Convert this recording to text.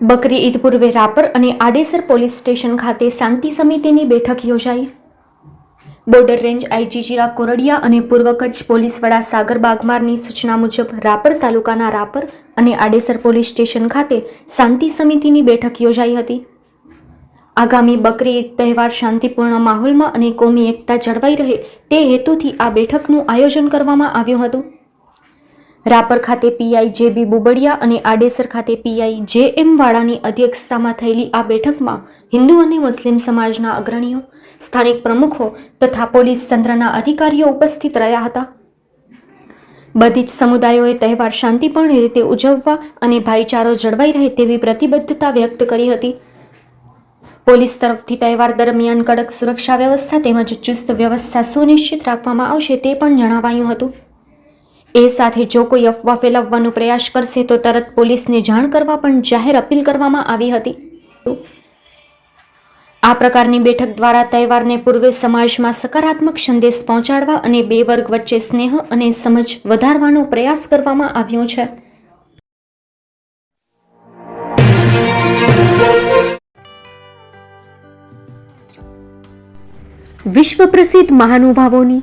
બકરી ઈદ પૂર્વે રાપર અને આડેસર પોલીસ સ્ટેશન ખાતે શાંતિ સમિતિની બેઠક યોજાઈ. Border range IG Chirag Kordiya અને પૂર્વ કચ્છ પોલીસ વડા સાગર બાગમારની સૂચના મુજબ રાપર તાલુકાના રાપર અને આડેસર પોલીસ સ્ટેશન ખાતે શાંતિ સમિતિની બેઠક યોજાઈ હતી. આગામી બકરી ઈદ તહેવાર શાંતિપૂર્ણ માહોલમાં અને કોમી એકતા જળવાઈ રહે તે હેતુથી આ બેઠકનું આયોજન કરવામાં આવ્યું હતું. રાપર ખાતે પીઆઈ જે બી બુબડિયા અને આડેસર ખાતે પીઆઈ જે એમ વાળાની અધ્યક્ષતામાં થયેલી આ બેઠકમાં હિન્દુ અને મુસ્લિમ સમાજના અગ્રણીઓ, સ્થાનિક પ્રમુખો તથા પોલીસ તંત્રના અધિકારીઓ ઉપસ્થિત રહ્યા હતા. બધી જ સમુદાયોએ તહેવાર શાંતિપૂર્ણ રીતે ઉજવવા અને ભાઈચારો જળવાઈ રહે તેવી પ્રતિબદ્ધતા વ્યક્ત કરી હતી. પોલીસ તરફથી તહેવાર દરમિયાન કડક સુરક્ષા વ્યવસ્થા તેમજ ચુસ્ત વ્યવસ્થા સુનિશ્ચિત રાખવામાં આવશે તે પણ જણાવાયું હતું. એ સાથે જો કોઈ અફવા ફેલાવવાનો પ્રયાસ કરશે, તો તરત પોલીસને જાણ કરવા પણ જાહેર અપીલ કરવામાં આવી હતી. આ પ્રકારની બેઠક દ્વારા તહેવારને પૂર્વે સમાજમાં સકારાત્મક સંદેશ પહોંચાડવા અને બે વર્ગ વચ્ચે સ્નેહ અને સમજ વધારવાનો પ્રયાસ કરવામાં આવ્યો છે. વિશ્વ પ્રસિદ્ધ મહાનુભાવોની